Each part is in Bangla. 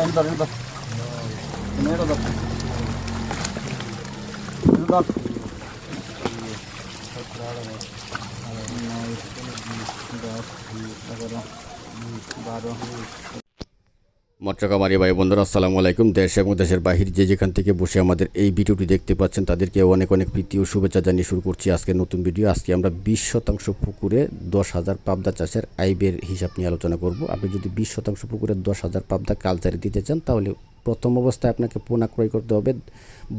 ಎಂಟರ್ ಎಂಟರ್ ಎಂಟರ್ दस बारह মৎস্যকামারী ভাই, বন্ধুরা, আসসালামু আলাইকুম। দেশ এবং দেশের বাহির যে যেখান থেকে বসে আমাদের এই ভিডিওটি দেখতে পাচ্ছেন, তাদেরকে অনেক অনেক প্রীতি ও শুভেচ্ছা জানিয়ে শুরু করছি আজকে নতুন ভিডিও। আজকে আমরা বিশ শতাংশ পুকুরে দশ হাজার পাবদা চাষের আইবের হিসাব নিয়ে আলোচনা করব। আপনি যদি বিশ শতাংশ পুকুরে দশ হাজার পাবদা কালচারে দিতে চান, তাহলে প্রথম অবস্থায় আপনাকে পোনা ক্রয় করতে হবে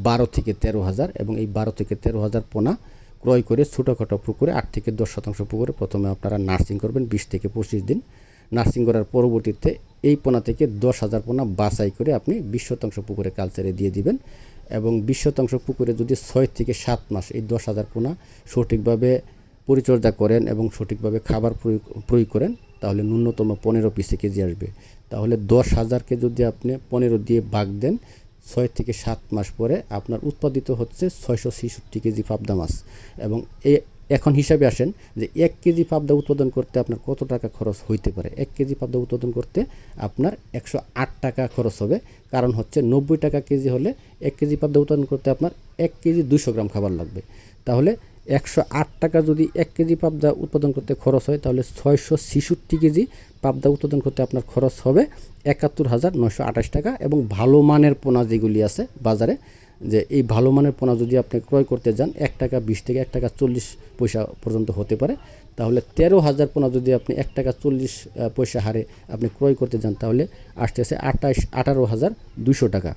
বারো থেকে তেরো হাজার এবং এই বারো থেকে তেরো হাজার পোনা ক্রয় করে ছোটোখাটো পুকুরে আট থেকে দশ শতাংশ পুকুরে প্রথমে আপনারা নার্সিং করবেন বিশ থেকে পঁচিশ দিন। নার্সিং করার পরবর্তীতে এই পোনা থেকে দশ হাজার পোনা বাছাই করে আপনি বিশ শতাংশ পুকুরে কালচারে দিয়ে দিবেন এবং বিশ শতাংশ পুকুরে যদি ছয় থেকে সাত মাস এই দশ হাজার পোনা সঠিকভাবে পরিচর্যা করেন এবং সঠিকভাবে খাবার প্রয়োগ করেন, তাহলে ন্যূনতম পনেরো পিসে কেজি আসবে। তাহলে দশ হাজারকে যদি আপনি পনেরো দিয়ে ভাগ দেন, ছয় থেকে সাত মাস পরে আপনার উৎপাদিত হচ্ছে ছয়শো ছেষট্টি কেজি পাবদা মাছ। এবং এ এখন হিসাবে আসেন যে এক কেজি পাবদা উৎপাদন করতে আপনার কত টাকা খরচ হইতে পারে? এক কেজি পাবদা উৎপাদন করতে আপনার একশো আট টাকা খরচ হবে। কারণ হচ্ছে নব্বই টাকা কেজি হলে এক কেজি পাবদা উৎপাদন করতে আপনার এক কেজি দুশো গ্রাম খাবার লাগবে। তাহলে একশো আট টাকা যদি এক কেজি পাবদা উৎপাদন করতে খরচ হয়, তাহলে ছয়শো ছেষট্টি কেজি পাবদা উৎপাদন করতে আপনার খরচ হবে একাত্তর হাজার নয়শো আঠাশ টাকা। এবং ভালো মানের পোনা যেগুলি আছে বাজারে যে এই ভালো মানের পোনা যদি আপনি ক্রয় করতে যান, এক টাকা বিশ থেকে এক টাকা চল্লিশ পয়সা পর্যন্ত হতে পারে। তাহলে তেরো হাজার পোনা যদি আপনি এক টাকা চল্লিশ পয়সা হারে আপনি ক্রয় করতে যান, তাহলে আসতেছে আঠাশ, আঠারো হাজার দুশো টাকা।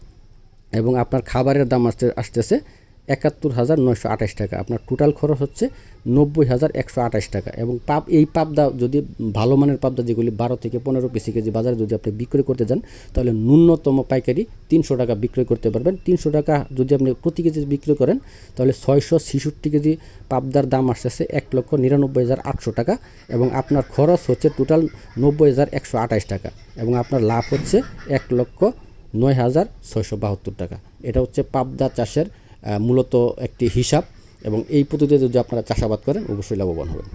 এবং আপনার খাবারের দাম আসতে, আসতেছে একাত্তর হাজার নয়শো আঠাশ টাকা। আপনার টোটাল খরচ হচ্ছে নব্বই হাজার একশো আঠাশ টাকা এবং পাপ এই পাবদা যদি ভালো মানের পাবদা যেগুলি বারো থেকে পনেরো পিসি কেজি বাজারে যদি আপনি বিক্রয় করতে যান, তাহলে ন্যূনতম পাইকারি তিনশো টাকা বিক্রয় করতে পারবেন। তিনশো টাকা যদি আপনি প্রতি কেজি বিক্রয় করেন, তাহলে ছয়শো ছেষট্টি কেজি পাবদার দাম আসতেছে এক লক্ষ নিরানব্বই হাজার আটশো টাকা এবং আপনার খরচ হচ্ছে টোটাল নব্বই হাজার একশো আঠাশ টাকা এবং আপনার লাভ হচ্ছে এক লক্ষ নয় হাজার ছয়শো বাহাত্তর টাকা। এটা হচ্ছে পাবদা চাষের মূলত একটি হিসাব এবং এই পদ্ধতিতে যদি আপনারা চাষাবাদ করেন অবশ্যই লাভবান হবেন।